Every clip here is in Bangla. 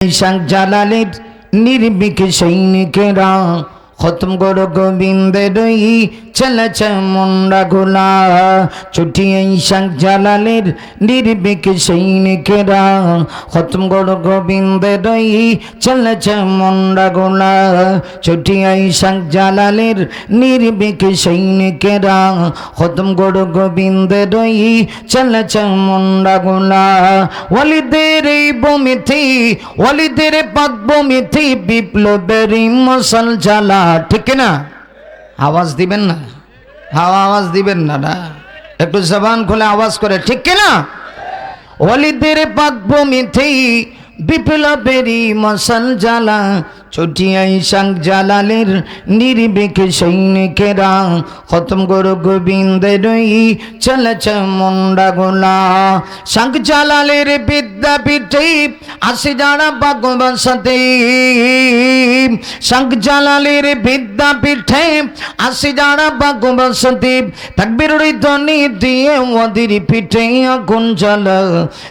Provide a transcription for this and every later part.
শাক জালালের নির্বিক সৈনিকেরা খতম গড় গোবিন্দের চলেছে মুন্ডা গোলা ছুটিয়ে শাক জালালের নির্বিক সৈনিকেরা। খতম গড় গোবিন্দের চলেছে মুন্ডা গোলা ছুটিয়ে শাক জালালের নির্বিক সৈনিকেরা। খতম গড় গোবিন্দের চলেছে মুন্ডা গোলা ওয়ালিদের এই বমিথি ওয়ালিদের পাক বমিথি বিপ্লবের মশাল জ্বালা। ঠিক না আওয়াজ দিবেন না? হাওয়া আওয়াজ দিবেন না না? একটু জবান খুলে আওয়াজ করে, ঠিক না ওয়ালিদের পাক বমিথি বিপ্লবেরই মশাল জ্বালা, ছুটিয়াই শাং জালালের নির্বিক সৈনিকেরা, খতম গরু গোবিন্দের চলেছে মুন্ডা গোলা। শাঙ্খ জালালের বিদ্যাপীঠে আসে যারা ভাগবসাতে শাঙ্খ জালালের বিদ্যাপীঠে আসি যারা ভাগবসাতে তাকবির ধ্বনি দিয়ে ওদের পিঠে আগুন জ্বালা।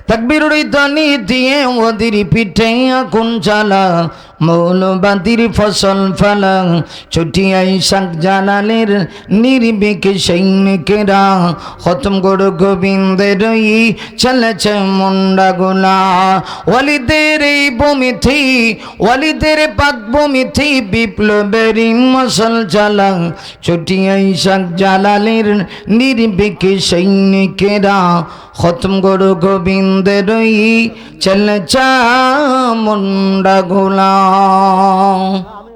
তাকবির ধ্বনি দিয়ে ওদের পিঠে আগুন জ্বালা। মৌলবাদীর ফসল ফলা, ছুটিয়াই শাক জালালের নির্বিক সৈনিকেরা। খতম গড় গোবিন্দের চলেছে মুন্ডা গোলা। ওয়ালিদের এই বমিথি ওয়ালিদের পাক বমিথি বিপ্লবের মশাল চালা ছুটিয়াই শাক জালালের নির্বিক সৈনিকেরা। খতম গড় গোবিন্দের চলেছে মুন্ডা গোলা। আমি